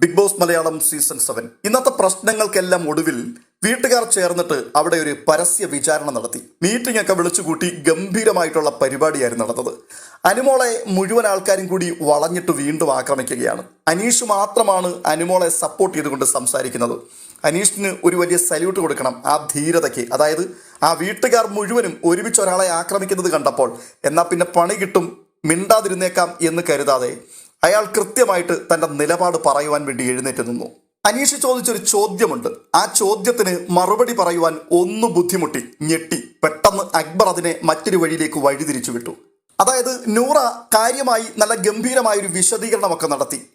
Big Boss Malayalam season seven ഇന്നത്തെ പ്രശ്നങ്ങൾക്കെല്ലാം ഒടുവിൽ വീട്ടുകാർ ചേർന്നിട്ട് അവിടെ ഒരു പരസ്യ വിചാരണ നടത്തി. മീറ്റിംഗ് ഒക്കെ വിളിച്ചുകൂട്ടി ഗംഭീരമായിട്ടുള്ള പരിപാടിയായിരുന്നു നടന്നത്. അനുമോളെ മുഴുവൻ ആൾക്കാരും കൂടി വളഞ്ഞിട്ട് വീണ്ടും ആക്രമിക്കുകയാണ്. അനീഷ് മാത്രമാണ് അനുമോളെ സപ്പോർട്ട് ചെയ്തുകൊണ്ട് സംസാരിക്കുന്നത്. അനീഷിന് ഒരു വലിയ സല്യൂട്ട് കൊടുക്കണം ആ ധീരതയ്ക്ക്. അതായത് ആ വീട്ടുകാർ മുഴുവനും ഒരുമിച്ച് ഒരാളെ ആക്രമിക്കുന്നത് കണ്ടപ്പോൾ എന്നാൽ പിന്നെ പണി കിട്ടും മിണ്ടാതിരുന്നേക്കാം എന്ന് കരുതാതെ അയാൾ കൃത്യമായിട്ട് തന്റെ നിലപാട് പറയുവാൻ വേണ്ടി എഴുന്നേറ്റ് നിന്നു. അനീഷ് ചോദിച്ചൊരു ചോദ്യമുണ്ട്. ആ ചോദ്യത്തിന് മറുപടി പറയുവാൻ ഒന്ന് ബുദ്ധിമുട്ടി ഞെട്ടി. പെട്ടെന്ന് അക്ബർ അതിനെ മറ്റൊരു വഴിയിലേക്ക് വഴിതിരിച്ചു വിട്ടു. അതായത് നൂറ കാര്യമായി നല്ല ഗംഭീരമായ ഒരു വിശദീകരണമൊക്കെ നടത്തി.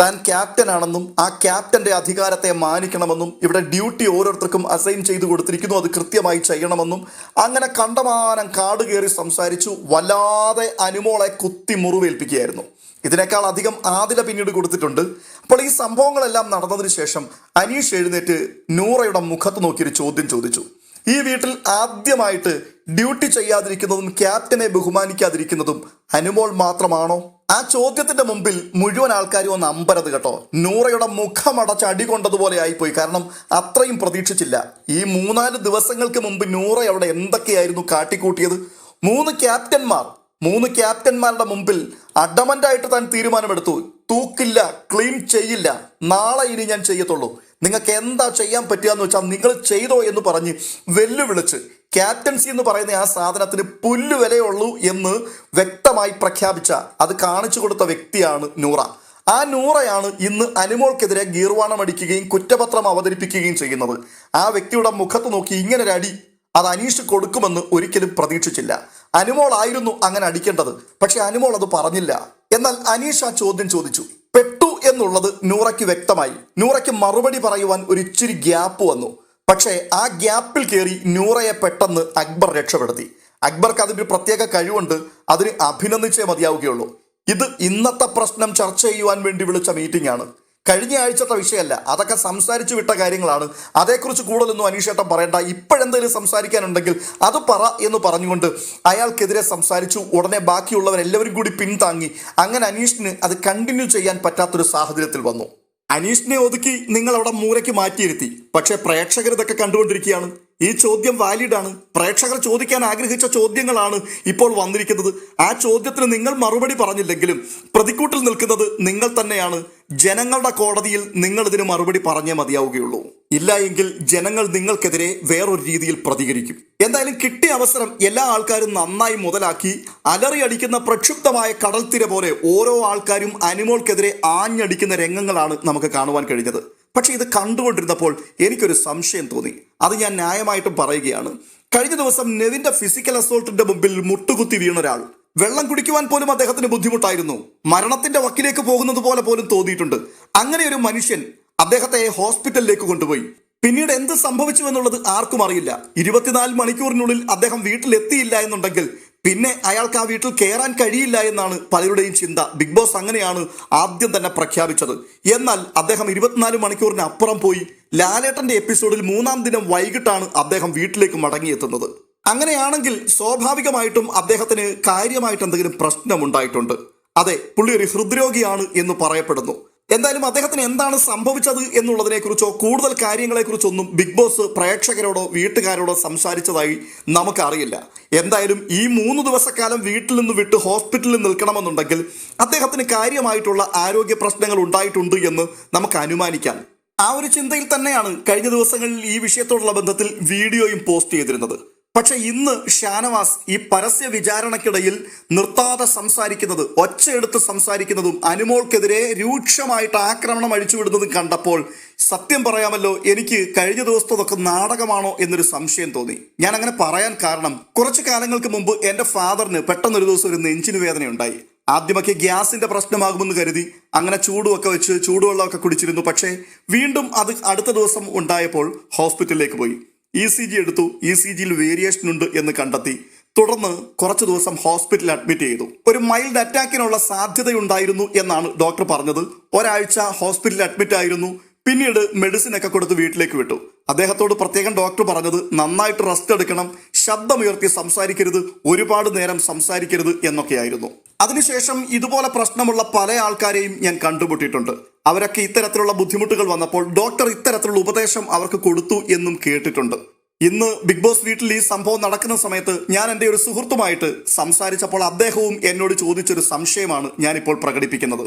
താൻ ക്യാപ്റ്റൻ ആണെന്നും ആ ക്യാപ്റ്റന്റെ അധികാരത്തെ മാനിക്കണമെന്നും ഇവിടെ ഡ്യൂട്ടി ഓരോരുത്തർക്കും അസൈൻ ചെയ്തു കൊടുത്തിരിക്കുന്നു അത് കൃത്യമായി ചെയ്യണമെന്നും അങ്ങനെ കണ്ടമാനം കാട് കയറി സംസാരിച്ചു വല്ലാതെ അനുമോളെ കുത്തി മുറിവേൽപ്പിക്കുകയായിരുന്നു. ഇതിനേക്കാൾ അധികം ആദില പിന്നീട് കൊടുത്തിട്ടുണ്ട്. അപ്പോൾ ഈ സംഭവങ്ങളെല്ലാം നടന്നതിന് ശേഷം അനീഷ് എഴുന്നേറ്റ് നൂറയുടെ മുഖത്ത് നോക്കിയൊരു ചോദ്യം ചോദിച്ചു. ഈ വീട്ടിൽ ആദ്യമായിട്ട് ഡ്യൂട്ടി ചെയ്യാതിരിക്കുന്നതും ക്യാപ്റ്റനെ ബഹുമാനിക്കാതിരിക്കുന്നതും അനുമോൾ മാത്രമാണോ? ആ ചോദ്യത്തിന്റെ മുമ്പിൽ മുഴുവൻ ആൾക്കാരും ഒന്ന് അമ്പരത് കേട്ടോ. നൂറയുടെ മുഖം അടച്ച അടി കൊണ്ടതുപോലെ ആയിപ്പോയി. കാരണം അത്രയും പ്രതീക്ഷിച്ചില്ല. ഈ മൂന്നാൽ ദിവസങ്ങൾക്ക് മുമ്പ് നൂറ അവിടെ എന്തൊക്കെയായിരുന്നു കാട്ടിക്കൂട്ടിയത്? മൂന്ന് ക്യാപ്റ്റന്മാർ. മൂന്ന് ക്യാപ്റ്റന്മാരുടെ മുമ്പിൽ അഡമന്റായിട്ട് താൻ തീരുമാനമെടുത്തു. തൂക്കില്ല ക്ലീൻ ചെയ്യില്ല. നാളെ ഇനി ഞാൻ ചെയ്യത്തുള്ളൂ. നിങ്ങൾക്ക് എന്താ ചെയ്യാൻ പറ്റുക എന്ന് വെച്ചാൽ നിങ്ങൾ ചെയ്തോ എന്ന് പറഞ്ഞ് വെല്ലുവിളിച്ച് ക്യാപ്റ്റൻസി എന്ന് പറയുന്ന ആ സാധനത്തിന് പുല്ല് വിലയുള്ളൂ എന്ന് വ്യക്തമായി പ്രഖ്യാപിച്ച അത് കാണിച്ചു കൊടുത്ത വ്യക്തിയാണ് നൂറ. ആ നൂറയാണ് ഇന്ന് അനുമോൾക്കെതിരെ ഗീർവാണം അടിക്കുകയും കുറ്റപത്രം അവതരിപ്പിക്കുകയും ചെയ്യുന്നത്. ആ വ്യക്തിയുടെ മുഖത്ത് നോക്കി ഇങ്ങനെ ഒരു അടി അത് അനീഷ് കൊടുക്കുമെന്ന് ഒരിക്കലും പ്രതീക്ഷിച്ചില്ല. അനുമോൾ ആയിരുന്നു അങ്ങനെ അടിക്കേണ്ടത് പക്ഷെ അനുമോൾ അത് പറഞ്ഞില്ല. എന്നാൽ അനീഷ് ആ ചോദ്യം ചോദിച്ചു. പെട്ടു എന്നുള്ളത് നൂറയ്ക്ക് വ്യക്തമായി. നൂറയ്ക്ക് മറുപടി പറയുവാൻ ഒരു ഇച്ചിരി ഗ്യാപ്പ് വന്നു. പക്ഷേ ആ ഗ്യാപ്പിൽ കയറി നൂറയെ പെട്ടെന്ന് അക്ബർ രക്ഷപ്പെടുത്തി. അക്ബർക്ക് അതിന്റെ പ്രത്യേക കഴിവുണ്ട്. അതിന് അഭിനന്ദിച്ചേ മതിയാവുകയുള്ളൂ. ഇത് ഇന്നത്തെ പ്രശ്നം ചർച്ച ചെയ്യുവാൻ വേണ്ടി വിളിച്ച മീറ്റിംഗ് ആണ് കഴിഞ്ഞ ആഴ്ചത്തെ വിഷയമല്ല. അതൊക്കെ സംസാരിച്ചു വിട്ട കാര്യങ്ങളാണ്. അതേക്കുറിച്ച് കൂടുതലൊന്നും അനീഷേട്ടം പറയണ്ട. ഇപ്പോഴെന്തെങ്കിലും സംസാരിക്കാനുണ്ടെങ്കിൽ അത് പറ എന്ന് പറഞ്ഞുകൊണ്ട് അയാൾക്കെതിരെ സംസാരിച്ചു. ഉടനെ ബാക്കിയുള്ളവരെല്ലാവരും കൂടി പിന്താങ്ങി അങ്ങനെ അനീഷിന് അത് കണ്ടിന്യൂ ചെയ്യാൻ പറ്റാത്തൊരു സാഹചര്യത്തിൽ വന്നു. അനീഷിനെ ഒതുക്കി നിങ്ങൾ അവിടെ മൂലയ്ക്ക് മാറ്റിയിരുത്തി. പക്ഷെ പ്രേക്ഷകർ ഇതൊക്കെ കണ്ടുകൊണ്ടിരിക്കുകയാണ്. ഈ ചോദ്യം വാലിഡ് ആണ്. പ്രേക്ഷകർ ചോദിക്കാൻ ആഗ്രഹിച്ച ചോദ്യങ്ങളാണ് ഇപ്പോൾ വന്നിരിക്കുന്നത്. ആ ചോദ്യത്തിന് നിങ്ങൾ മറുപടി പറഞ്ഞില്ലെങ്കിലും പ്രതിക്കൂട്ടിൽ നിൽക്കുന്നത് നിങ്ങൾ തന്നെയാണ്. ജനങ്ങളുടെ കോടതിയിൽ നിങ്ങൾ ഇതിന് മറുപടി പറഞ്ഞേ മതിയാവുകയുള്ളൂ. ഇല്ല എങ്കിൽ ജനങ്ങൾ നിങ്ങൾക്കെതിരെ വേറൊരു രീതിയിൽ പ്രതികരിക്കും. എന്തായാലും കിട്ടിയ അവസരം എല്ലാ ആൾക്കാരും നന്നായി മുതലാക്കി അലറി അടിക്കുന്ന പ്രക്ഷുബ്ധമായ കടൽത്തിര പോലെ ഓരോ ആൾക്കാരും അനിമോൾക്കെതിരെ ആഞ്ഞടിക്കുന്ന രംഗങ്ങളാണ് നമുക്ക് കാണുവാൻ കഴിഞ്ഞത്. പക്ഷെ ഇത് കണ്ടുകൊണ്ടിരുന്നപ്പോൾ എനിക്കൊരു സംശയം തോന്നി. അത് ഞാൻ ന്യായമായിട്ടും പറയുകയാണ്. കഴിഞ്ഞ ദിവസം നെവിന്റെ ഫിസിക്കൽ അസോൾട്ടിന്റെ മുമ്പിൽ മുട്ടുകുത്തി വീണ ഒരാൾ. വെള്ളം കുടിക്കുവാൻ പോലും അദ്ദേഹത്തിന് ബുദ്ധിമുട്ടായിരുന്നു. മരണത്തിന്റെ വക്കിലേക്ക് പോകുന്നത് പോലെ പോലും തോന്നിയിട്ടുണ്ട്. അങ്ങനെ ഒരു മനുഷ്യൻ അദ്ദേഹത്തെ ഹോസ്പിറ്റലിലേക്ക് കൊണ്ടുപോയി. പിന്നീട് എന്ത് സംഭവിച്ചു എന്നുള്ളത് ആർക്കും അറിയില്ല. ഇരുപത്തിനാല് മണിക്കൂറിനുള്ളിൽ അദ്ദേഹം വീട്ടിലെത്തിയില്ല എന്നുണ്ടെങ്കിൽ പിന്നെ അയാൾക്ക് ആ വീട്ടിൽ കയറാൻ കഴിയില്ല എന്നാണ് പലരുടെയും ചിന്ത. ബിഗ് ബോസ് അങ്ങനെയാണ് ആദ്യം തന്നെ പ്രഖ്യാപിച്ചത്. എന്നാൽ അദ്ദേഹം ഇരുപത്തിനാല് മണിക്കൂറിന് അപ്പുറം പോയി ലാലേട്ടന്റെ എപ്പിസോഡിൽ മൂന്നാം ദിനം വൈകിട്ടാണ് അദ്ദേഹം വീട്ടിലേക്ക് മടങ്ങിയെത്തുന്നത്. അങ്ങനെയാണെങ്കിൽ സ്വാഭാവികമായിട്ടും അദ്ദേഹത്തിന് കാര്യമായിട്ട് എന്തെങ്കിലും പ്രശ്നമുണ്ടായിട്ടുണ്ട്. അതെ പുള്ളി ഒരു ഹൃദ്രോഗിയാണ് എന്ന് പറയപ്പെടുന്നു. എന്തായാലും അദ്ദേഹത്തിന് എന്താണ് സംഭവിച്ചത് എന്നുള്ളതിനെക്കുറിച്ചോ കൂടുതൽ കാര്യങ്ങളെക്കുറിച്ചൊന്നും ബിഗ് ബോസ് പ്രേക്ഷകരോടോ വീട്ടുകാരോടോ സംസാരിച്ചതായി നമുക്കറിയില്ല. എന്തായാലും ഈ മൂന്ന് ദിവസക്കാലം വീട്ടിൽ നിന്ന് വിട്ട് ഹോസ്പിറ്റലിൽ നിൽക്കണമെന്നുണ്ടെങ്കിൽ അദ്ദേഹത്തിന് കാര്യമായിട്ടുള്ള ആരോഗ്യ പ്രശ്നങ്ങൾ ഉണ്ടായിട്ടുണ്ട് എന്ന് നമുക്ക് അനുമാനിക്കാം. ആ ഒരു ചിന്തയിൽ തന്നെയാണ് കഴിഞ്ഞ ദിവസങ്ങളിൽ ഈ വിഷയത്തോടുള്ള ബന്ധത്തിൽ വീഡിയോയും പോസ്റ്റ് ചെയ്തിരുന്നത്. പക്ഷെ ഇന്ന് ഷാനവാസ് ഈ പരസ്യ വിചാരണക്കിടയിൽ നിർത്താതെ സംസാരിക്കുന്നത് ഒച്ചയെടുത്ത് സംസാരിക്കുന്നതും അനുമോൾക്കെതിരെ രൂക്ഷമായിട്ട് ആക്രമണം അഴിച്ചുവിടുന്നതും കണ്ടപ്പോൾ സത്യം പറയാമല്ലോ എനിക്ക് കഴിഞ്ഞ ദിവസത്തതൊക്കെ നാടകമാണോ എന്നൊരു സംശയം തോന്നി. ഞാൻ അങ്ങനെ പറയാൻ കാരണം കുറച്ചു കാലങ്ങൾക്ക് മുമ്പ് എന്റെ ഫാദറിന് പെട്ടെന്നൊരു ദിവസം ഒരു നെഞ്ചിന് വേദനയുണ്ടായി ആദ്യമൊക്കെ ഗ്യാസിന്റെ പ്രശ്നമാകുമെന്ന് കരുതി അങ്ങനെ ചൂടുമൊക്കെ വെച്ച് ചൂടുവെള്ളമൊക്കെ കുടിച്ചിരുന്നു. പക്ഷേ വീണ്ടും അത് അടുത്ത ദിവസം ഉണ്ടായപ്പോൾ ഹോസ്പിറ്റലിലേക്ക് പോയി. ഇ സി ജി എടുത്തു. ഇ സി ജിയിൽ വേരിയേഷൻ ഉണ്ട് എന്ന് കണ്ടെത്തി. തുടർന്ന് കുറച്ചു ദിവസം ഹോസ്പിറ്റലിൽ അഡ്മിറ്റ് ചെയ്തു. ഒരു മൈൽഡ് അറ്റാക്കിനുള്ള സാധ്യതയുണ്ടായിരുന്നു എന്നാണ് ഡോക്ടർ പറഞ്ഞത്. ഒരാഴ്ച ഹോസ്പിറ്റലിൽ അഡ്മിറ്റ് ആയിരുന്നു. പിന്നീട് മെഡിസിൻ ഒക്കെ കൊടുത്ത് വീട്ടിലേക്ക് വിട്ടു. അദ്ദേഹത്തോട് പ്രത്യേകം ഡോക്ടർ പറഞ്ഞത് നന്നായിട്ട് റെസ്റ്റ് എടുക്കണം. ശബ്ദമുയർത്തി സംസാരിക്കരുത്. ഒരുപാട് നേരം സംസാരിക്കരുത് എന്നൊക്കെയായിരുന്നു. അതിനുശേഷം ഇതുപോലെ പ്രശ്നമുള്ള പല ആൾക്കാരെയും ഞാൻ കണ്ടുമുട്ടിയിട്ടുണ്ട്. അവരൊക്കെ ഇത്തരത്തിലുള്ള ബുദ്ധിമുട്ടുകൾ വന്നപ്പോൾ ഡോക്ടർ ഇത്തരത്തിലുള്ള ഉപദേശം അവർക്ക് കൊടുത്തു എന്നും കേട്ടിട്ടുണ്ട്. ഇന്ന് ബിഗ് ബോസ് വീട്ടിൽ ഈ സംഭവം നടക്കുന്ന സമയത്ത് ഞാൻ എന്റെ ഒരു സുഹൃത്തുമായിട്ട് സംസാരിച്ചപ്പോൾ അദ്ദേഹവും എന്നോട് ചോദിച്ചൊരു സംശയമാണ് ഞാനിപ്പോൾ പ്രകടിപ്പിക്കുന്നത്.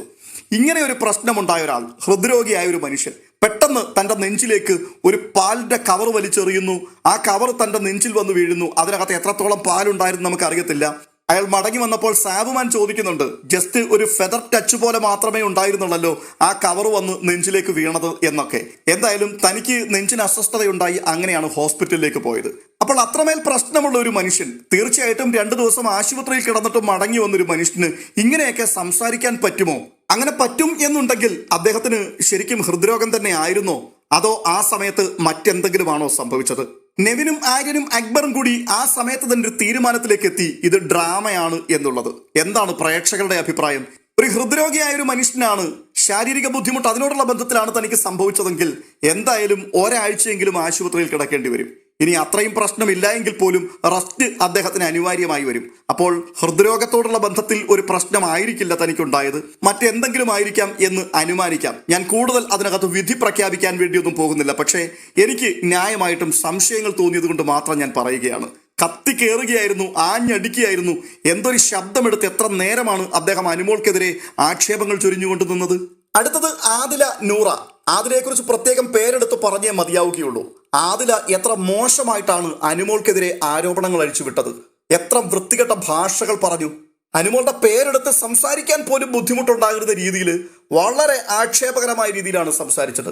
ഇങ്ങനെ ഒരു പ്രശ്നമുണ്ടായ ഒരാൾ ഹൃദ്രോഗിയായ ഒരു മനുഷ്യൻ പെട്ടെന്ന് തന്റെ നെഞ്ചിലേക്ക് ഒരു പാലിന്റെ കവർ വലിച്ചെറിയുന്നു. ആ കവർ തന്റെ നെഞ്ചിൽ വന്ന് വീഴുന്നു. അതിനകത്ത് എത്രത്തോളം പാലുണ്ടായിരുന്നു നമുക്ക് അറിയത്തില്ല അയാൾ മടങ്ങി വന്നപ്പോൾ സാബുമാൻ ചോദിക്കുന്നുണ്ട് ജസ്റ്റ് ഒരു ഫെദർ ടച്ച് പോലെ മാത്രമേ ഉണ്ടായിരുന്നുള്ളല്ലോ ആ കവർ വന്ന് നെഞ്ചിലേക്ക് വീണത് എന്നൊക്കെ. എന്തായാലും തനിക്ക് നെഞ്ചിന് അസ്വസ്ഥതയുണ്ടായി അങ്ങനെയാണ് ഹോസ്പിറ്റലിലേക്ക് പോയത്. അപ്പോൾ അത്രമേൽ പ്രശ്നമുള്ള ഒരു മനുഷ്യൻ തീർച്ചയായിട്ടും രണ്ടു ദിവസം ആശുപത്രിയിൽ കിടന്നിട്ട് മടങ്ങി വന്നൊരു മനുഷ്യന് ഇങ്ങനെയൊക്കെ സംസാരിക്കാൻ പറ്റുമോ? അങ്ങനെ പറ്റും എന്നുണ്ടെങ്കിൽ അദ്ദേഹത്തിന് ശരിക്കും ഹൃദ്രോഗം തന്നെ ആയിരുന്നോ? അതോ ആ സമയത്ത് മറ്റെന്തെങ്കിലുമാണോ സംഭവിച്ചത്? നെവിനും ആര്യനും അക്ബറും കൂടി ആ സമയത്ത് തന്നെ ഒരു തീരുമാനത്തിലേക്ക് എത്തി ഇത് ഡ്രാമയാണ് എന്നുള്ളത്. എന്താണ് പ്രേക്ഷകരുടെ അഭിപ്രായം? ഒരു ഹൃദ്രോഗിയായ ഒരു മനുഷ്യനാണ് ശാരീരിക ബുദ്ധിമുട്ട് അതിനോടുള്ള ബന്ധത്തിലാണ് തനിക്ക് സംഭവിച്ചതെങ്കിൽ എന്തായാലും ഒരാഴ്ചയെങ്കിലും ആശുപത്രിയിൽ കിടക്കേണ്ടി വരും. ഇനി അത്രയും പ്രശ്നമില്ല എങ്കിൽ പോലും റസ്റ്റ് അദ്ദേഹത്തിന് അനിവാര്യമായി വരും. അപ്പോൾ ഹൃദ്രോഗത്തോടുള്ള ബന്ധത്തിൽ ഒരു പ്രശ്നമായിരിക്കില്ല തനിക്കുണ്ടായത്. മറ്റെന്തെങ്കിലും ആയിരിക്കാം എന്ന് അനുമാനിക്കാം. ഞാൻ കൂടുതൽ അതിനകത്ത് വിധി പ്രഖ്യാപിക്കാൻ വേണ്ടിയൊന്നും പോകുന്നില്ല. പക്ഷേ എനിക്ക് ന്യായമായിട്ടും സംശയങ്ങൾ തോന്നിയത് കൊണ്ട് മാത്രം ഞാൻ പറയുകയാണ്. കത്തി കയറുകയായിരുന്നു ആഞ്ഞടിക്കുകയായിരുന്നു. എന്തൊരു ശബ്ദമെടുത്ത് എത്ര നേരമാണ് അദ്ദേഹം അനുമോൾക്കെതിരെ ആക്ഷേപങ്ങൾ ചൊരിഞ്ഞുകൊണ്ട് നിന്നത്? അടുത്തത് ആദില നൂറ. ആദിലയെക്കുറിച്ച് പ്രത്യേകം പേരെടുത്ത് പറഞ്ഞേ മതിയാവുകയുള്ളൂ. ആദില എത്ര മോശമായിട്ടാണ് അനുമോൾക്കെതിരെ ആരോപണങ്ങൾ അഴിച്ചുവിട്ടത്? എത്ര വൃത്തികെട്ട ഭാഷകൾ പറഞ്ഞു? അനുമോളുടെ പേരെടുത്ത് സംസാരിക്കാൻ പോലും ബുദ്ധിമുട്ടുണ്ടാകുന്ന രീതിയിൽ വളരെ ആക്ഷേപകരമായ രീതിയിലാണ് സംസാരിച്ചത്.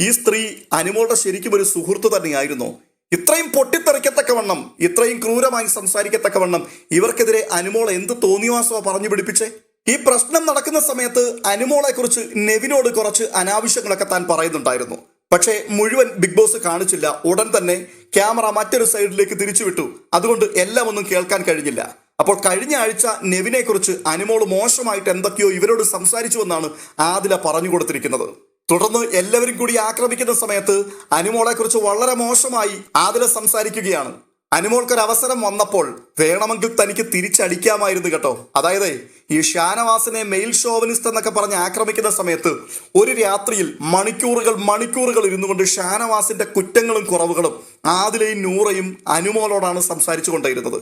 ഈ സ്ത്രീ അനുമോളുടെ ശരിക്കും ഒരു സുഹൃത്ത് തന്നെയായിരുന്നു. ഇത്രയും പൊട്ടിത്തെറിക്കത്തക്കവണ്ണം ഇത്രയും ക്രൂരമായി സംസാരിക്കത്തക്കവണ്ണം ഇവർക്കെതിരെ അനുമോൾ എന്ത് തോന്നിവാസമോ പറഞ്ഞു പിടിപ്പിച്ചേ? ഈ പ്രശ്നം നടക്കുന്ന സമയത്ത് അനുമോളെ കുറിച്ച് നെവിനോട് കുറച്ച് അനാവശ്യങ്ങളൊക്കെ താൻ പറയുന്നുണ്ടായിരുന്നു. പക്ഷേ മുഴുവൻ ബിഗ് ബോസ് കാണിച്ചില്ല. ഉടൻ തന്നെ ക്യാമറ മറ്റൊരു സൈഡിലേക്ക് തിരിച്ചുവിട്ടു. അതുകൊണ്ട് എല്ലാം ഒന്നും കേൾക്കാൻ കഴിഞ്ഞില്ല. അപ്പോൾ കഴിഞ്ഞ ആഴ്ച നെവിനെ കുറിച്ച് അനുമോൾ മോശമായിട്ട് എന്തൊക്കെയോ ഇവരോട് സംസാരിച്ചുവെന്നാണ് ആദില പറഞ്ഞു കൊടുത്തിരിക്കുന്നത്. തുടർന്ന് എല്ലാവരും കൂടി ആക്രമിക്കുന്ന സമയത്ത് അനുമോളെ കുറിച്ച് വളരെ മോശമായി ആദില സംസാരിക്കുകയാണ്. അനുമോൾക്കൊരു അവസരം വന്നപ്പോൾ വേണമെങ്കിൽ തനിക്ക് തിരിച്ചടിക്കാമായിരുന്നു കേട്ടോ. അതായത് ഈ ഷാനവാസിനെ മെയിൽ ഷോവനിസ്റ്റ് എന്നൊക്കെ പറഞ്ഞ് ആക്രമിക്കുന്ന സമയത്ത് ഒരു രാത്രിയിൽ മണിക്കൂറുകൾ മണിക്കൂറുകൾ ഇരുന്നു കൊണ്ട് ഷാനവാസിന്റെ കുറ്റങ്ങളും കുറവുകളും ആദിലയും നൂറയും അനുമോളോടാണ് സംസാരിച്ചു കൊണ്ടിരുന്നത്.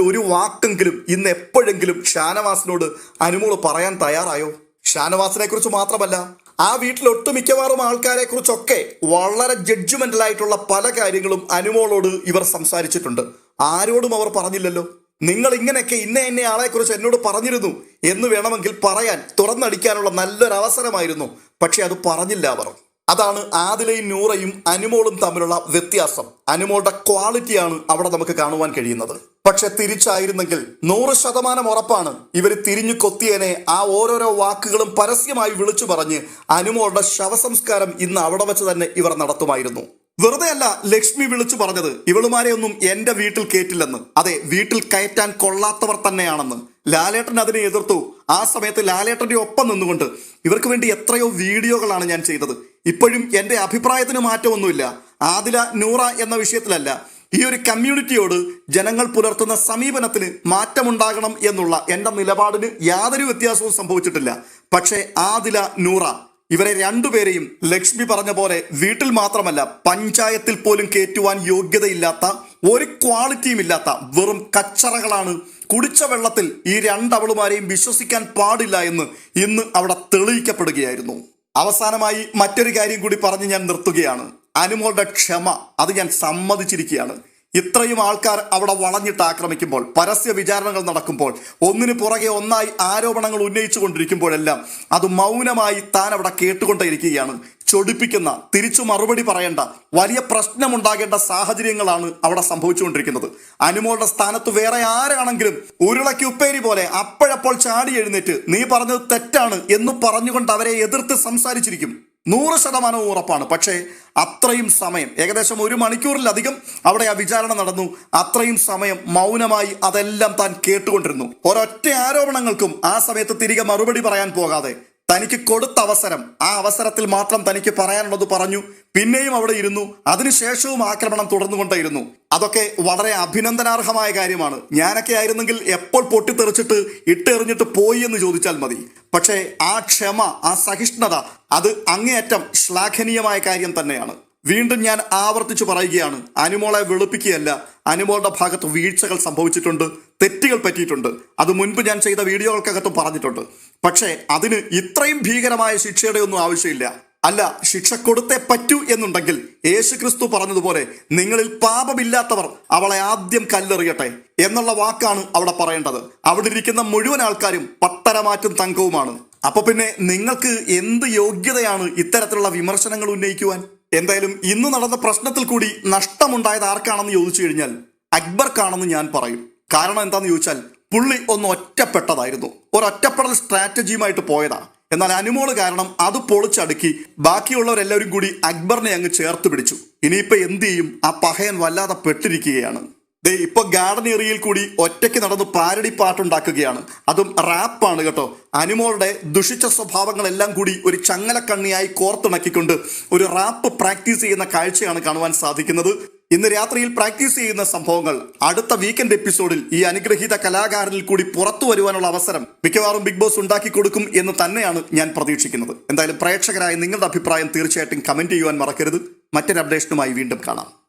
ഒരു വാക്കെങ്കിലും ഇന്ന് എപ്പോഴെങ്കിലും ഷാനവാസിനോട് അനുമോൾ പറയാൻ തയ്യാറായോ? ഷാനവാസിനെ കുറിച്ച് മാത്രമല്ല ആ വീട്ടിൽ ഒട്ടുമിക്കവാറും ആൾക്കാരെ കുറിച്ചൊക്കെ വളരെ ജഡ്ജ്മെന്റൽ ആയിട്ടുള്ള പല കാര്യങ്ങളും അനുമോളോട് ഇവർ സംസാരിച്ചിട്ടുണ്ട്. ആരോടും അവർ പറഞ്ഞില്ലല്ലോ. നിങ്ങൾ ഇങ്ങനെയൊക്കെ ഇന്ന ഇന്ന ആളെ കുറിച്ച് എന്നോട് പറഞ്ഞിരുന്നു എന്ന് വേണമെങ്കിൽ പറയാൻ തുറന്നടിക്കാനുള്ള നല്ലൊരു അവസരമായിരുന്നു പക്ഷെ അത് പറഞ്ഞില്ല അവർ. അതാണ് ആദിലയും നൂറയും അനുമോളും തമ്മിലുള്ള വ്യത്യാസം. അനുമോളുടെ ക്വാളിറ്റിയാണ് അവിടെ നമുക്ക് കാണുവാൻ കഴിയുന്നത്. പക്ഷെ തിരിച്ചായിരുന്നെങ്കിൽ നൂറ് ശതമാനം ഉറപ്പാണ് ഇവർ തിരിഞ്ഞു കൊത്തിയനെ ആ ഓരോരോ വാക്കുകളും പരസ്യമായി വിളിച്ചു പറഞ്ഞ് അനുമോളുടെ ശവസംസ്കാരം ഇന്ന് അവിടെ വെച്ച് തന്നെ ഇവർ നടത്തുമായിരുന്നു. വെറുതെ അല്ല ലക്ഷ്മി വിളിച്ചു പറഞ്ഞത് ഇവളുമാരെ ഒന്നും എന്റെ വീട്ടിൽ കേറ്റില്ലെന്ന്. അതെ വീട്ടിൽ കയറ്റാൻ കൊള്ളാത്തവർ തന്നെയാണെന്ന്. ലാലേട്ടൻ അതിനെ എതിർത്തു. ആ സമയത്ത് ലാലേട്ടന്റെ ഒപ്പം നിന്നുകൊണ്ട് ഇവർക്ക് വേണ്ടി എത്രയോ വീഡിയോകളാണ് ഞാൻ ചെയ്തത്. ഇപ്പോഴും എന്റെ അഭിപ്രായത്തിന് മാറ്റമൊന്നുമില്ല. ആദില നൂറ എന്ന വിഷയത്തിലല്ല. ഈ ഒരു കമ്മ്യൂണിറ്റിയോട് ജനങ്ങൾ പുലർത്തുന്ന സമീപനത്തിന് മാറ്റമുണ്ടാകണം എന്നുള്ള എന്റെ നിലപാടിന് യാതൊരു വ്യത്യാസവും സംഭവിച്ചിട്ടില്ല. പക്ഷേ ആദില നൂറ ഇവരെ രണ്ടുപേരെയും ലക്ഷ്മി പറഞ്ഞ പോലെ വീട്ടിൽ മാത്രമല്ല പഞ്ചായത്തിൽ പോലും കയറ്റുവാൻ യോഗ്യതയില്ലാത്ത ഒരു ക്വാളിറ്റിയും ഇല്ലാത്ത വെറും കച്ചറകളാണ് കുടിച്ച വെള്ളത്തിൽ ഈ രണ്ടവളുമാരെയും വിശ്വസിക്കാൻ പാടില്ല എന്ന് ഇന്ന് അവിടെ തെളിയിക്കപ്പെടുകയായിരുന്നു. അവസാനമായി മറ്റൊരു കാര്യം കൂടി പറഞ്ഞ് ഞാൻ നിർത്തുകയാണ്. അനുമോളുടെ ക്ഷമ അത് ഞാൻ സമ്മതിച്ചിരിക്കുകയാണ്. ഇത്രയും ആൾക്കാർ അവിടെ വളഞ്ഞിട്ട് ആക്രമിക്കുമ്പോൾ പരസ്യ വിചാരണകൾ നടക്കുമ്പോൾ ഒന്നിന് പുറകെ ഒന്നായി ആരോപണങ്ങൾ ഉന്നയിച്ചു കൊണ്ടിരിക്കുമ്പോഴെല്ലാം അത് മൗനമായി താൻ അവിടെ കേട്ടുകൊണ്ടേയിരിക്കുകയാണ്. ചൊടിപ്പിക്കുന്ന തിരിച്ചു മറുപടി പറയേണ്ട വലിയ പ്രശ്നമുണ്ടാകേണ്ട സാഹചര്യങ്ങളാണ് അവിടെ സംഭവിച്ചുകൊണ്ടിരിക്കുന്നത്. അനുമോളുടെ സ്ഥാനത്ത് വേറെ ആരാണെങ്കിലും ഉരുളയ്ക്ക് ഉപ്പേരി പോലെ അപ്പോഴപ്പോൾ ചാടി എഴുന്നേറ്റ് നീ പറഞ്ഞത് തെറ്റാണ് എന്ന് പറഞ്ഞുകൊണ്ട് അവരെ എതിർത്ത് സംസാരിച്ചിരിക്കും. നൂറ് ശതമാനവും ഉറപ്പാണ്. പക്ഷേ അത്രയും സമയം ഏകദേശം ഒരു മണിക്കൂറിലധികം അവിടെ ആ വിചാരണ നടന്നു. അത്രയും സമയം മൗനമായി അതെല്ലാം താൻ കേട്ടുകൊണ്ടിരുന്നു. ഒരൊറ്റ ആരോപണങ്ങൾക്കും ആ സമയത്ത് തിരികെ മറുപടി പറയാൻ പോകാതെ തനിക്ക് കൊടുത്ത അവസരം. ആ അവസരത്തിൽ മാത്രം തനിക്ക് പറയാനുള്ളത് പറഞ്ഞു. പിന്നെയും അവിടെ ഇരുന്നു. അതിനുശേഷവും ആക്രമണം തുടർന്നുകൊണ്ടേയിരുന്നു. അതൊക്കെ വളരെ അഭിനന്ദനാർഹമായ കാര്യമാണ്. ഞാനൊക്കെ ആയിരുന്നെങ്കിൽ എപ്പോൾ പൊട്ടിത്തെറിച്ചിട്ട് ഇട്ടെറിഞ്ഞിട്ട് പോയി എന്ന് ചോദിച്ചാൽ മതി. പക്ഷേ ആ ക്ഷമ ആ സഹിഷ്ണുത അത് അങ്ങേയറ്റം ശ്ലാഘനീയമായ കാര്യം തന്നെയാണ്. വീണ്ടും ഞാൻ ആവർത്തിച്ചു പറയുകയാണ്. അനുമോളെ വെളുപ്പിക്കുകയല്ല. അനുമോളുടെ ഭാഗത്ത് വീഴ്ചകൾ സംഭവിച്ചിട്ടുണ്ട്. തെറ്റുകൾ പറ്റിയിട്ടുണ്ട്. അത് മുൻപ് ഞാൻ ചെയ്ത വീഡിയോകൾക്കകത്തും പറഞ്ഞിട്ടുണ്ട്. പക്ഷേ അതിന് ഇത്രയും ഭീകരമായ ശിക്ഷയുടെ ഒന്നും ആവശ്യമില്ല. അല്ല ശിക്ഷ കൊടുത്തേ പറ്റൂ എന്നുണ്ടെങ്കിൽ യേശു ക്രിസ്തു പറഞ്ഞതുപോലെ നിങ്ങളിൽ പാപമില്ലാത്തവർ അവളെ ആദ്യം കല്ലെറിയട്ടെ എന്നുള്ള വാക്കാണ് അവിടെ പറയേണ്ടത്. അവിടെ ഇരിക്കുന്ന മുഴുവൻ ആൾക്കാരും പത്തരമാറ്റും തങ്കവുമാണ്. അപ്പൊ പിന്നെ നിങ്ങൾക്ക് എന്ത് യോഗ്യതയാണ് ഇത്തരത്തിലുള്ള വിമർശനങ്ങൾ ഉന്നയിക്കുവാൻ? എന്തായാലും ഇന്ന് നടന്ന പ്രശ്നത്തിൽ കൂടി നഷ്ടമുണ്ടായത് ആർക്കാണെന്ന് ചോദിച്ചു കഴിഞ്ഞാൽ അക്ബർക്കാണെന്ന് ഞാൻ പറയും. കാരണം എന്താന്ന് ചോദിച്ചാൽ പുള്ളി ഒന്ന് ഒറ്റപ്പെട്ടതായിരുന്നു. ഒരു ഒറ്റപ്പെടൽ സ്ട്രാറ്റജിയുമായിട്ട് പോയതാ. എന്നാൽ അനുമോൾ കാരണം അത് പൊളിച്ചടുക്കി ബാക്കിയുള്ളവരെല്ലാവരും കൂടി അക്ബറിനെ അങ്ങ് ചേർത്ത് പിടിച്ചു. ഇനിയിപ്പോ എന്ത് ചെയ്യും? ആ പഹയൻ വല്ലാതെ പെട്ടിരിക്കുകയാണ്. ദേ ഇപ്പൊ ഗാർഡൻ ഏറിയയിൽ കൂടി ഒറ്റയ്ക്ക് നടന്ന് പാരടി പാട്ടുണ്ടാക്കുകയാണ്. അതും റാപ്പാണ് കേട്ടോ. അനുമോളുടെ ദുഷിച്ച സ്വഭാവങ്ങളെല്ലാം കൂടി ഒരു ചങ്ങലക്കണ്ണിയായി കോർത്തിണക്കിക്കൊണ്ട് ഒരു റാപ്പ് പ്രാക്ടീസ് ചെയ്യുന്ന കാഴ്ചയാണ് കാണുവാൻ സാധിക്കുന്നത്. ഇന്ന് രാത്രിയിൽ പ്രാക്ടീസ് ചെയ്യുന്ന സംഭവങ്ങൾ അടുത്ത വീക്കെൻഡ് എപ്പിസോഡിൽ ഈ അനുഗ്രഹീത കലാകാരനിൽ കൂടി പുറത്തു വരുവാനുള്ള അവസരം മിക്കവാറും ബിഗ് ബോസ് ഉണ്ടാക്കി കൊടുക്കും എന്ന് തന്നെയാണ് ഞാൻ പ്രതീക്ഷിക്കുന്നത്. എന്തായാലും പ്രേക്ഷകരായ നിങ്ങളുടെ അഭിപ്രായം തീർച്ചയായിട്ടും കമന്റ് ചെയ്യുവാൻ മറക്കരുത്. മറ്റൊരു അപ്ഡേഷനുമായി വീണ്ടും കാണാം.